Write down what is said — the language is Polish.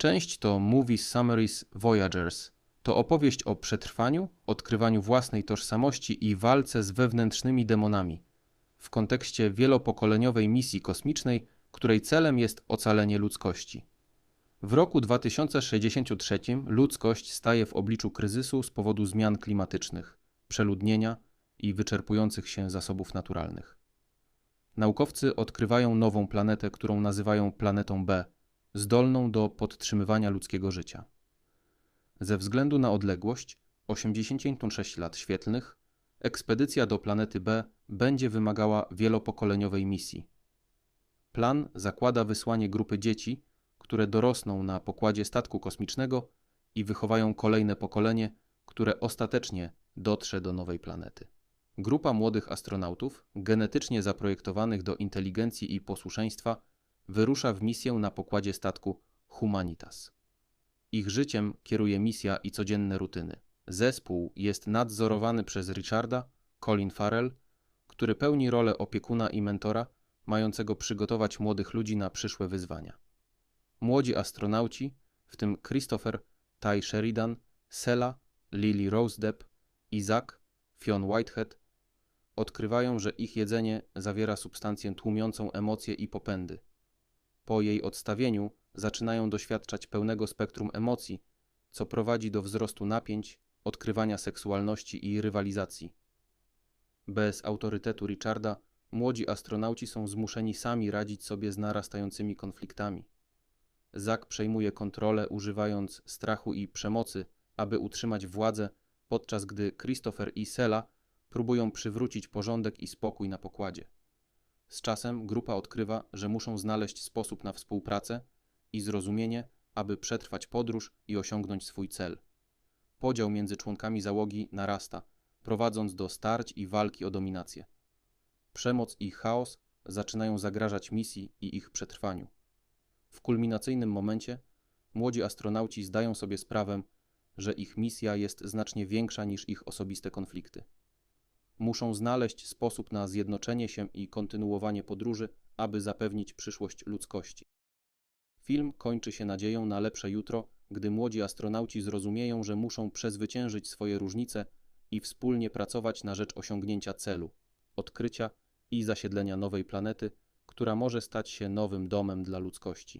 Część to Movies Summaries Voyagers. To opowieść o przetrwaniu, odkrywaniu własnej tożsamości i walce z wewnętrznymi demonami w kontekście wielopokoleniowej misji kosmicznej, której celem jest ocalenie ludzkości. W roku 2063 ludzkość staje w obliczu kryzysu z powodu zmian klimatycznych, przeludnienia i wyczerpujących się zasobów naturalnych. Naukowcy odkrywają nową planetę, którą nazywają planetą B, zdolną do podtrzymywania ludzkiego życia. Ze względu na odległość 86 lat świetlnych, ekspedycja do planety B będzie wymagała wielopokoleniowej misji. Plan zakłada wysłanie grupy dzieci, które dorosną na pokładzie statku kosmicznego i wychowają kolejne pokolenie, które ostatecznie dotrze do nowej planety. Grupa młodych astronautów, genetycznie zaprojektowanych do inteligencji i posłuszeństwa, wyrusza w misję na pokładzie statku Humanitas. Ich życiem kieruje misja i codzienne rutyny. Zespół jest nadzorowany przez Richarda, Colin Farrell, który pełni rolę opiekuna i mentora, mającego przygotować młodych ludzi na przyszłe wyzwania. Młodzi astronauci, w tym Christopher, Ty Sheridan, Sela, Lily Rose Depp, Isaac, Fionn Whitehead, odkrywają, że ich jedzenie zawiera substancję tłumiącą emocje i popędy. Po jej odstawieniu zaczynają doświadczać pełnego spektrum emocji, co prowadzi do wzrostu napięć, odkrywania seksualności i rywalizacji. Bez autorytetu Richarda młodzi astronauci są zmuszeni sami radzić sobie z narastającymi konfliktami. Zak przejmuje kontrolę używając strachu i przemocy, aby utrzymać władzę, podczas gdy Christopher i Sela próbują przywrócić porządek i spokój na pokładzie. Z czasem grupa odkrywa, że muszą znaleźć sposób na współpracę i zrozumienie, aby przetrwać podróż i osiągnąć swój cel. Podział między członkami załogi narasta, prowadząc do starć i walki o dominację. Przemoc i chaos zaczynają zagrażać misji i ich przetrwaniu. W kulminacyjnym momencie młodzi astronauci zdają sobie sprawę, że ich misja jest znacznie większa niż ich osobiste konflikty. Muszą znaleźć sposób na zjednoczenie się i kontynuowanie podróży, aby zapewnić przyszłość ludzkości. Film kończy się nadzieją na lepsze jutro, gdy młodzi astronauci zrozumieją, że muszą przezwyciężyć swoje różnice i wspólnie pracować na rzecz osiągnięcia celu, odkrycia i zasiedlenia nowej planety, która może stać się nowym domem dla ludzkości.